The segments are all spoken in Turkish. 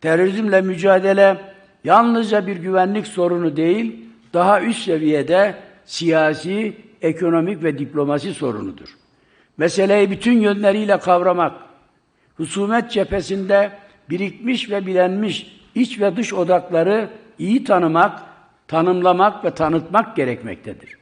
Terörizmle mücadele yalnızca bir güvenlik sorunu değil, daha üst seviyede siyasi, ekonomik ve diplomasi sorunudur. Meseleyi bütün yönleriyle kavramak, husumet cephesinde birikmiş ve bilenmiş iç ve dış odakları iyi tanımak, tanımlamak ve tanıtmak gerekmektedir.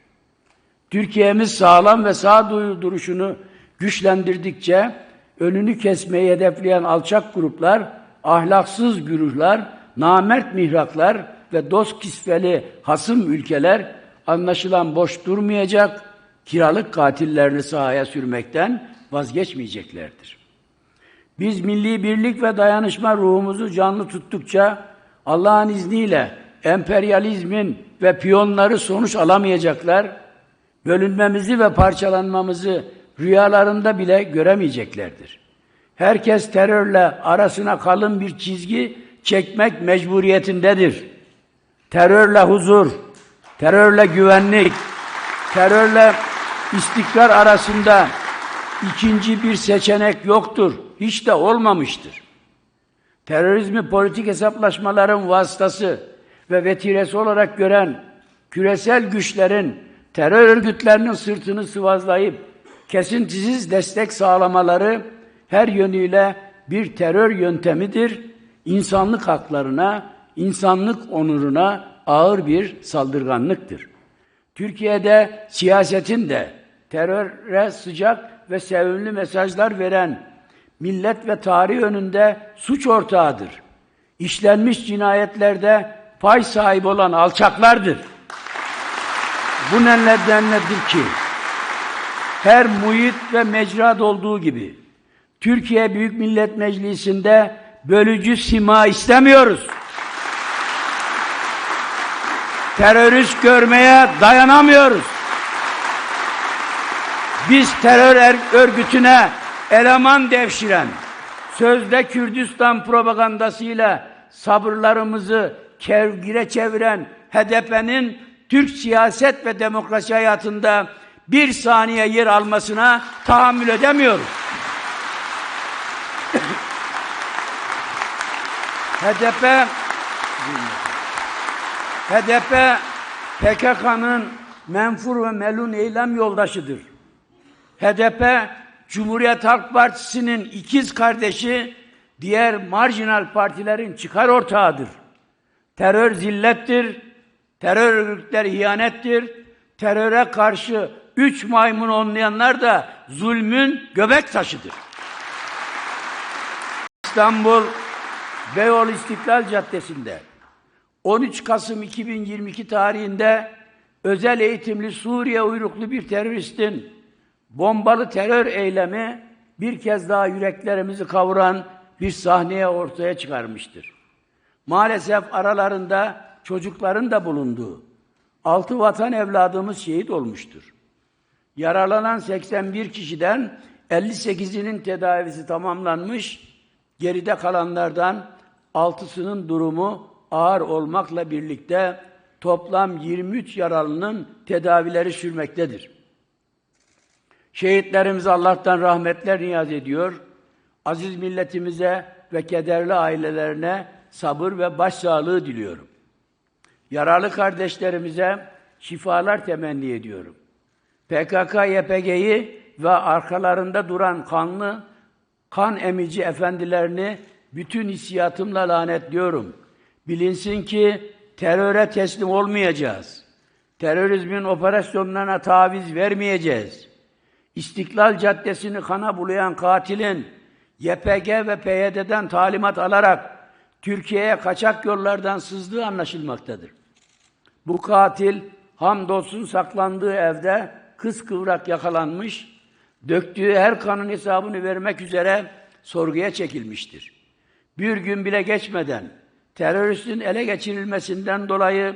Türkiye'miz sağlam ve sağduyu duruşunu güçlendirdikçe önünü kesmeyi hedefleyen alçak gruplar, ahlaksız güruhlar, namert mihraklar ve dost kisveli hasım ülkeler anlaşılan boş durmayacak, kiralık katillerini sahaya sürmekten vazgeçmeyeceklerdir. Biz milli birlik ve dayanışma ruhumuzu canlı tuttukça Allah'ın izniyle emperyalizmin ve piyonları sonuç alamayacaklar, bölünmemizi ve parçalanmamızı rüyalarında bile göremeyeceklerdir. Herkes terörle arasına kalın bir çizgi çekmek mecburiyetindedir. Terörle huzur, terörle güvenlik, terörle istikrar arasında ikinci bir seçenek yoktur. Hiç de olmamıştır. Terörizmi politik hesaplaşmaların vasıtası ve vetiresi olarak gören küresel güçlerin terör örgütlerinin sırtını sıvazlayıp kesintisiz destek sağlamaları her yönüyle bir terör yöntemidir. İnsanlık haklarına, insanlık onuruna ağır bir saldırganlıktır. Türkiye'de siyasetin de teröre sıcak ve sevimli mesajlar veren millet ve tarih önünde suç ortağıdır. İşlenmiş cinayetlerde pay sahibi olan alçaklardır. Bu nedenledir ki her muhit ve mecrad olduğu gibi Türkiye Büyük Millet Meclisi'nde bölücü sima istemiyoruz. Terörist görmeye dayanamıyoruz. Biz terör er- örgütüne eleman devşiren, sözde Kürdistan propagandasıyla sabırlarımızı kevgire çeviren HDP'nin Türk siyaset ve demokrasi hayatında bir saniye yer almasına tahammül edemiyoruz. HDP HDP PKK'nın menfur ve melun eylem yoldaşıdır. HDP Cumhuriyet Halk Partisi'nin ikiz kardeşi, diğer marjinal partilerin çıkar ortağıdır. Terör zillettir, terör örgütleri ihanettir, teröre karşı üç maymun onlayanlar da zulmün göbek taşıdır. İstanbul Beyoğlu İstiklal Caddesi'nde 13 Kasım 2022 tarihinde özel eğitimli Suriye uyruklu bir teröristin bombalı terör eylemi bir kez daha yüreklerimizi kavuran bir sahneye ortaya çıkarmıştır. Maalesef aralarında çocukların da bulunduğu altı vatan evladımız şehit olmuştur. Yaralanan 81 kişiden 58'inin tedavisi tamamlanmış, geride kalanlardan 6'sının durumu ağır olmakla birlikte toplam 23 yaralının tedavileri sürmektedir. Şehitlerimize Allah'tan rahmetler niyaz ediyor. Aziz milletimize ve kederli ailelerine sabır ve başsağlığı diliyorum. Yaralı kardeşlerimize şifalar temenni ediyorum. PKK, YPG'yi ve arkalarında duran kanlı, kan emici efendilerini bütün hissiyatımla lanetliyorum. Bilinsin ki teröre teslim olmayacağız. Terörizmin operasyonlarına taviz vermeyeceğiz. İstiklal Caddesi'ni kana bulayan katilin YPG ve PYD'den talimat alarak Türkiye'ye kaçak yollardan sızdığı anlaşılmaktadır. Bu katil hamdolsun saklandığı evde kıskıvrak yakalanmış, döktüğü her kanın hesabını vermek üzere sorguya çekilmiştir. Bir gün bile geçmeden teröristin ele geçirilmesinden dolayı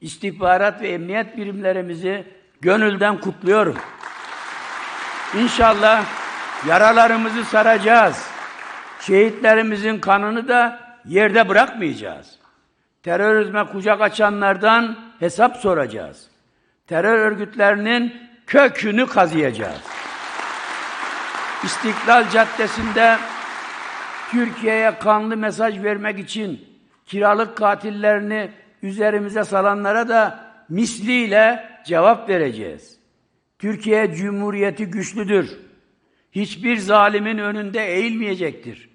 istihbarat ve emniyet birimlerimizi gönülden kutluyorum. İnşallah yaralarımızı saracağız. Şehitlerimizin kanını da yerde bırakmayacağız. Terörizme kucak açanlardan hesap soracağız. Terör örgütlerinin kökünü kazıyacağız. İstiklal Caddesi'nde Türkiye'ye kanlı mesaj vermek için kiralık katillerini üzerimize salanlara da misliyle cevap vereceğiz. Türkiye Cumhuriyeti güçlüdür. Hiçbir zalimin önünde eğilmeyecektir.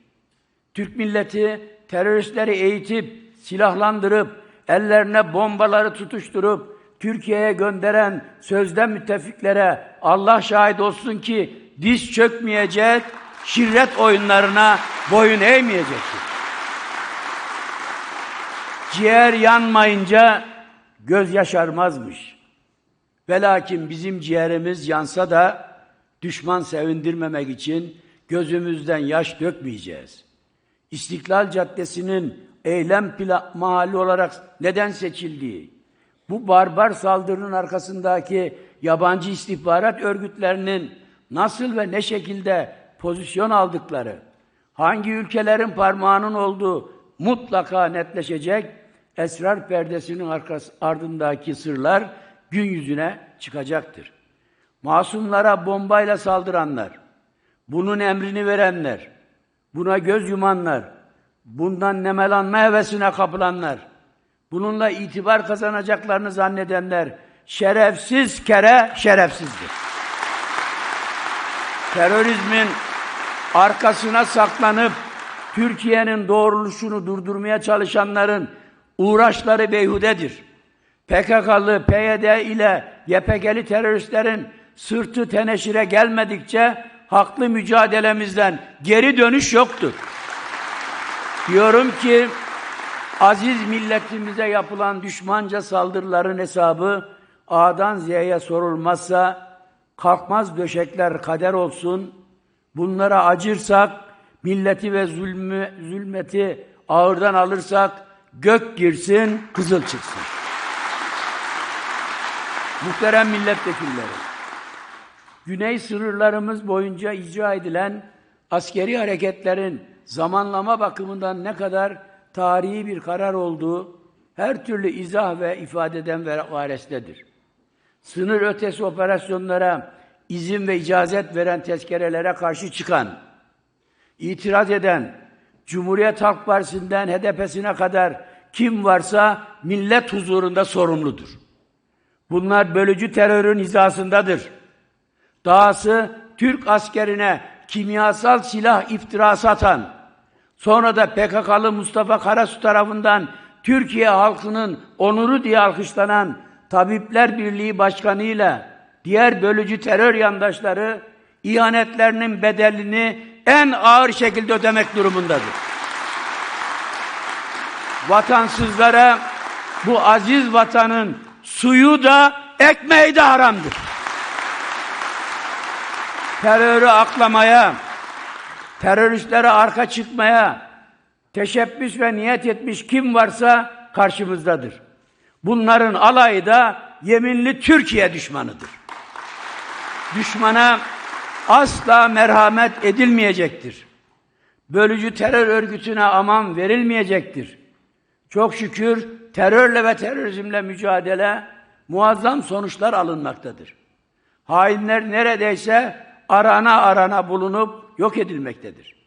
Türk milleti teröristleri eğitip, silahlandırıp, ellerine bombaları tutuşturup, Türkiye'ye gönderen sözde müttefiklere Allah şahit olsun ki diz çökmeyecek, şirret oyunlarına boyun eğmeyecektir. Ciğer yanmayınca göz yaşarmazmış. Velakin bizim ciğerimiz yansa da düşman sevindirmemek için gözümüzden yaş dökmeyeceğiz. İstiklal Caddesi'nin eylem mahalli olarak neden seçildiği, bu barbar saldırının arkasındaki yabancı istihbarat örgütlerinin nasıl ve ne şekilde pozisyon aldıkları, hangi ülkelerin parmağının olduğu mutlaka netleşecek, esrar perdesinin arkası, ardındaki sırlar gün yüzüne çıkacaktır. Masumlara bombayla saldıranlar, bunun emrini verenler, buna göz yumanlar, bundan nemelanma hevesine kapılanlar, bununla itibar kazanacaklarını zannedenler, şerefsiz kere şerefsizdir. Terörizmin arkasına saklanıp Türkiye'nin doğruluşunu durdurmaya çalışanların uğraşları beyhudedir. PKK'lı, PYD ile YPG'li teröristlerin sırtı teneşire gelmedikçe haklı mücadelemizden geri dönüş yoktur. Diyorum ki aziz milletimize yapılan düşmanca saldırıların hesabı A'dan Z'ye sorulmazsa kalkmaz döşekler kader olsun. Bunlara acırsak, milleti ve zulmü, zulmeti ağırdan alırsak gök girsin, kızıl çıksın. Muhterem milletvekilleri, güney sınırlarımız boyunca icra edilen askeri hareketlerin zamanlama bakımından ne kadar tarihi bir karar olduğu her türlü izah ve ifadeden varestedir. Sınır ötesi operasyonlara izin ve icazet veren tezkerelere karşı çıkan, itiraz eden, Cumhuriyet Halk Partisi'nden HDP'sine kadar kim varsa millet huzurunda sorumludur. Bunlar bölücü terörün hizasındadır. Dahası Türk askerine kimyasal silah iftirası atan, sonra da PKK'lı Mustafa Karasu tarafından Türkiye halkının onuru diye alkışlanan Tabipler Birliği Başkanı ile diğer bölücü terör yandaşları ihanetlerinin bedelini en ağır şekilde ödemek durumundadır. Vatansızlara bu aziz vatanın suyu da ekmeği de haramdır. Terörü aklamaya, teröristlere arka çıkmaya teşebbüs ve niyet etmiş kim varsa karşımızdadır. Bunların alayı da yeminli Türkiye düşmanıdır. Düşmana asla merhamet edilmeyecektir. Bölücü terör örgütüne aman verilmeyecektir. Çok şükür terörle ve terörizmle mücadele muazzam sonuçlar alınmaktadır. Hainler neredeyse arana arana bulunup yok edilmektedir.